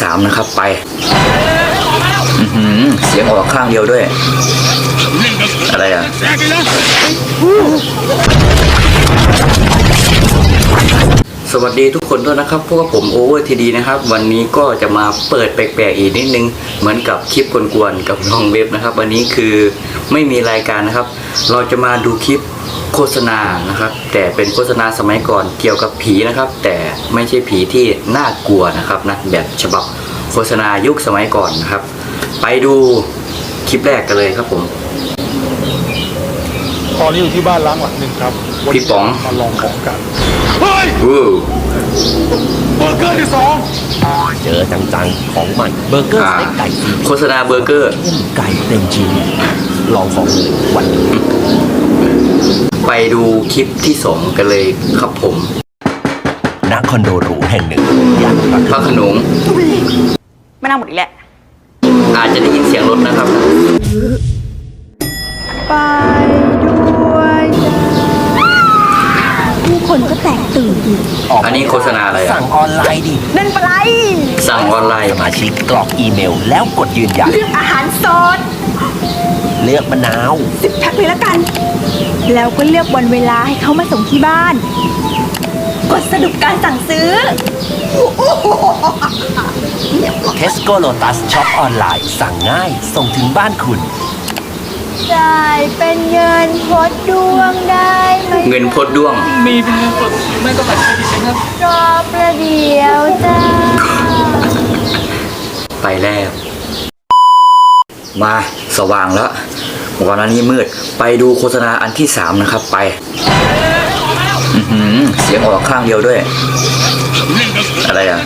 สามนะครับไปเสียงออกข้างเดียวด้วย อะไรอะ วัสดีทุกคนด้วยนะครับพวกผมโอเวอร์ทีดีนะครับ วันนี้ก็จะมาเปิดแปลกๆอีกนิดนึง เหมือนกับคลิปกวนๆกับน้องเว็บนะครับ วันนี้คือไม่มีรายการนะครับ เราจะมาดูคลิปโฆษณานะครับ แต่เป็นโฆษณาสมัยก่อนเกี่ยวกับผีนะครับ แต่ไม่ใช่ผีที่น่ากลัวนะครับนะแบบฉบับโฆษณายุคสมัยก่อนนะครับ ไปดูคลิปแรกกันเลยครับผม ตอนนี้อยู่ที่บ้านล้างหลังหนึ่งครับวันพี่นี้ป๋องมาลองของกันเฮ้ยวู้เบอร์เกอร์ที่สองเจอจังๆของใหม่เบอร์เกอร์สอ่าเต็กไก่ซีโฆษณาเบอร์เกอร์อุ้มไก่เต็มชิ้นลองของเลยวันนี้ไปดูคลิปที่สองกันเลยครับผมณคอนโดหรูแห่งหนึ่งย่านพระโขนงไม่น่าหมดอีกแหละ อาจจะได้ยินเสียงรถนะครับ ไป ด้วยผู้คนก็แตกตื่นอันนี้โฆษณาอะไรสั่อะ งออนไลน์ดิ นั่นปลาไหลสั่งออนไลน์สมาชิกกรอกอีเมลแล้วกดยืนยัน เลือกอาหารสดเลือกมะนาว สิบแพ็คเลยละกัน แล้วก็เลือกวันเวลาให้เขามาส่งที่บ้าน กดสรุปการสั่งซื้อเทสโก้โลตัสช็อปออนไลน์สั่งง่าย ส่งถึงบ้านคุณ จ่ายเป็นเงินพดดวงได้ไหมเงินพดด้วง มีเป็นเงินสดไม่ก็บัตรเครดิตนะครับ รอประเดี๋ยวจ้าไปแล้ว มาสว่างแล้ววันนี้มืด ไปดูโฆษณาอันที่สามนะครับ ไป อื้อหือเสียงออกข้างเดียวด้วย อะไรอะ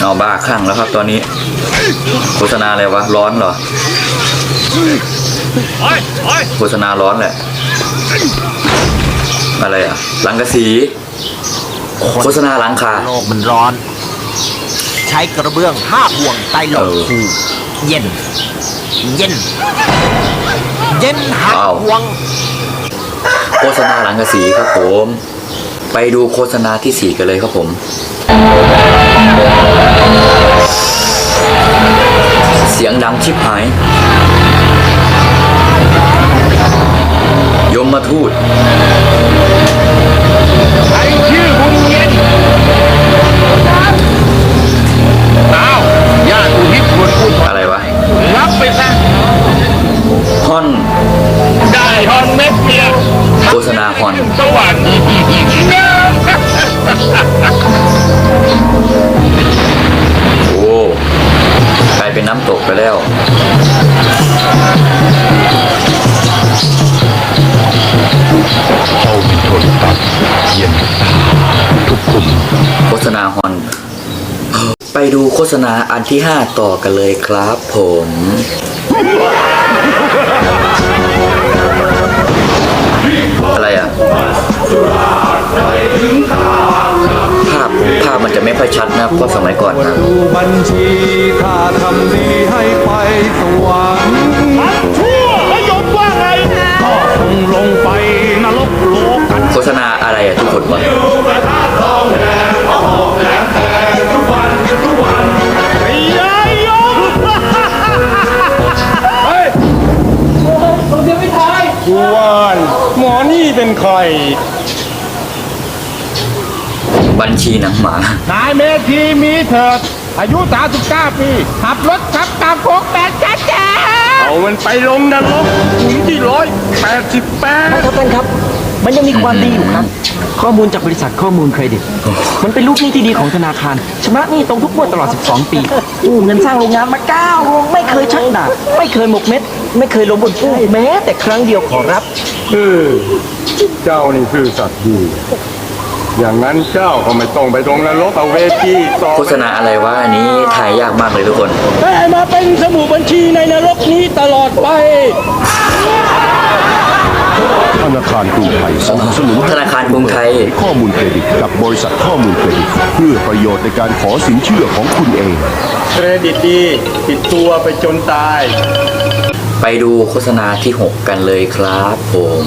เอาบ้าข้างแล้วครับตอนนี้ โฆษณาอะไรวะ ร้อนเหรอ โฆษณาร้อนแหละ อะไรอะ หลังกระสี โฆษณาหลังคา โลกมันร้อน ใช้กระเบื้องห้าห่วงใต้ลมเออคูเย็น เย็น เย็นห้าอ้าวห่วง โฆษณาหลังกระสีครับผม ไปดูโฆษณาที่สี่กันเลยครับผม เสียงดังชิบหาย ยมมาทูด นน้ำตกไปแล้วเอาเป็นโทรศัพท์เย็นตาทุกกลุ่มโฆษณาฮอน ไปดูโฆษณาอันที่ 5 ต่อกันเลยครับผมอะไรอะภาพภาพ มันจะไม่ค่อยชัดนะเพราะสมัยก่อนนะดูบัญชีถ้าทำดีให้ไปสวรรค์ชั่วแล้วยมว่าไงก็คงลงไปนรกโลกันโฆษณาอะไรอะทุกคนวะไอ้ยายยมเฮ้ยกูว่าหมอนี่เป็นใคร บัญชีหนังหมา นายเมธีมีเถิด อายุ 39 ปี ขับรถขับตามโค้งแปดแจ๊แจ๊เอามันไปลงนรกหลุมที่ร้อยแปดสิบแปดครับท่านครับ มันยังมีความดีอยู่ครับ ข้อมูลจากบริษัทข้อมูลเครดิต มันเป็นลูกหนี้ที่ดีของธนาคารชำระหนี้ตรงทุกงวดตลอด 12 ปีกู้เงินสร้างโรงงานมา9โรงไม่เคยชักดาบไม่เคยหมกเม็ด ไม่เคยล้มบนกู้แม้ แต่ครั้งเดียวขอรับ เออเจ้านี่คือสัตว์ดี อย่างนั้นเจ้าก็ไม่ต้องไปลงนรกเอาเวทีต่อโฆษณาอะไรวะอันนี้ถ่ายยากมากเลยทุกคน แต่มาเป็นสมุดบัญชีในนรกนี้ตลอดไป ธนาคารกรุงไทยสนับสนุนธนาคารกรุงไทย ข้อมูลเครดิตกับบริษัทข้อมูลเครดิต เพื่อประโยชน์ในการขอสินเชื่อของคุณเอง เครดิตดีติดตัวไปจนตาย ไปดูโฆษณาที่ 6 กันเลยครับผม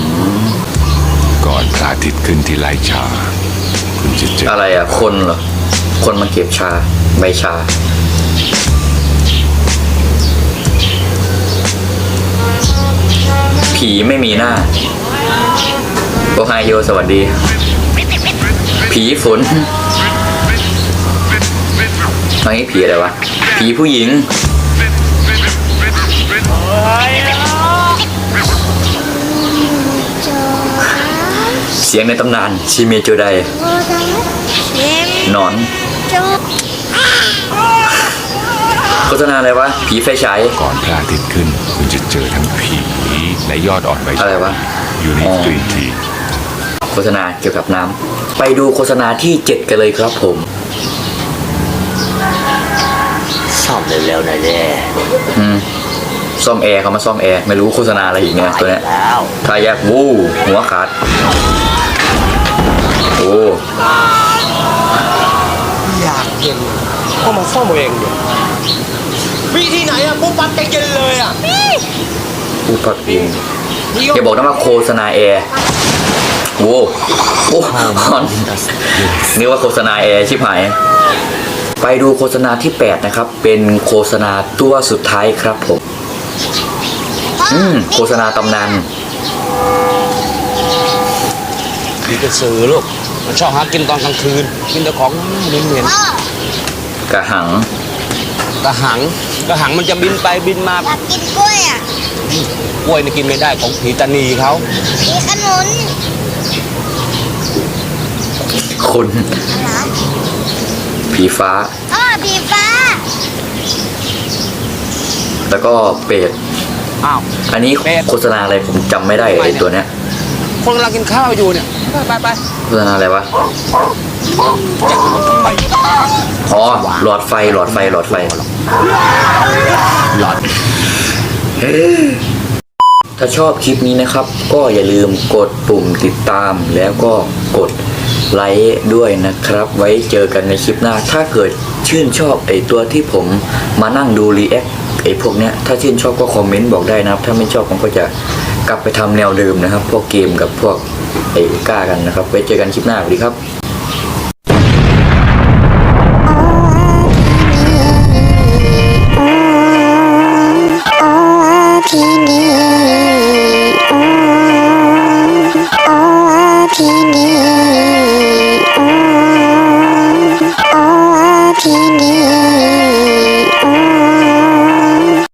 ก่อนพระอาทิตย์ขึ้นที่ไร่ชาคุณ จะเจออะไรอะ คนเหรอ คนมาเก็บชา ใบชา ผีไม่มีหน้า โอไฮโยสวัสดี ผีฝนไอ้ผีอะไรวะ ผีผู้หญิง สียงในตำนานชิเมโจไดหนอนโฆษณาอะไรวะ ผีไฟฉาย ก่อนพระอาทิตย์ขึ้น คุณจะเจอทั้งผีและยอดอ่อนใบอะไรวะอยู่ในอ๋อกรีนทีโฆษณาเกี่ยวกับน้ำไปดูโฆษณาที่ 7 กันเลยครับผมซ่อมเร็วๆหน่อยเด้อืมซ่อมแอร์เขามาซ่อมแอร์ ไม่รู้โฆษณาอะไรอีกเนี่ยตัวเนี้ยแล้วทายักวูหัวขาด โอ้อยากเย็นก็มาซ่อมเองดิวิธีไหนอะปุ๊บปั๊บใจเย็นเลยอะผู้พักเองอย่าบอกนะว่าโฆษณาแอร์โว้โอ้ฮอนนี่ว่าโฆษณาแอร์ชิบหาย ไปดูโฆษณาที่ 8 นะครับ เป็นโฆษณาตัวสุดท้ายครับผม อืม โฆษณาตำนาน มีกระสือลูก มันชอบหากินตอนกลางคืน กินแต่ของเหม็นเหม็นกระหัง ๆกระหังกระหังมันจะบินไปบินมาอยากกินกล้วยอะกล้วยนี่กินไม่ได้ของผีตานีเขา มีขนุนคนเหรอผีฟ้า อ้อผีฟ้าแล้วก็เป็ดอ้าว อันนี้เป็ด โฆษณาอะไรผมจำไม่ได้ไอ้ตัวเนี้ย คนกำลังกินข้าวอยู่เนี่ย ไปไปไปโฆษณาอะไรวะ อ๋อ หลอดไฟ หลอดไฟ หลอดไฟ หลอด ถ้าชอบคลิปนี้นะครับ ก็อย่าลืมกดปุ่มติดตาม แล้วก็กดไลค์ด้วยนะครับ ไว้เจอกันในคลิปหน้า ถ้าเกิดชื่นชอบไอตัวที่ผมมานั่งดูรีแอคไอพวกเนี้ย ถ้าชื่นชอบก็คอมเมนต์บอกได้นะครับ ถ้าไม่ชอบผมก็จะ กลับไปทำแนวเดิมนะครับ พวกเกมกับพวกไอ้ก้ากันนะครับ ไว้เจอกันคลิปหน้าสวัสดีครับที่นี้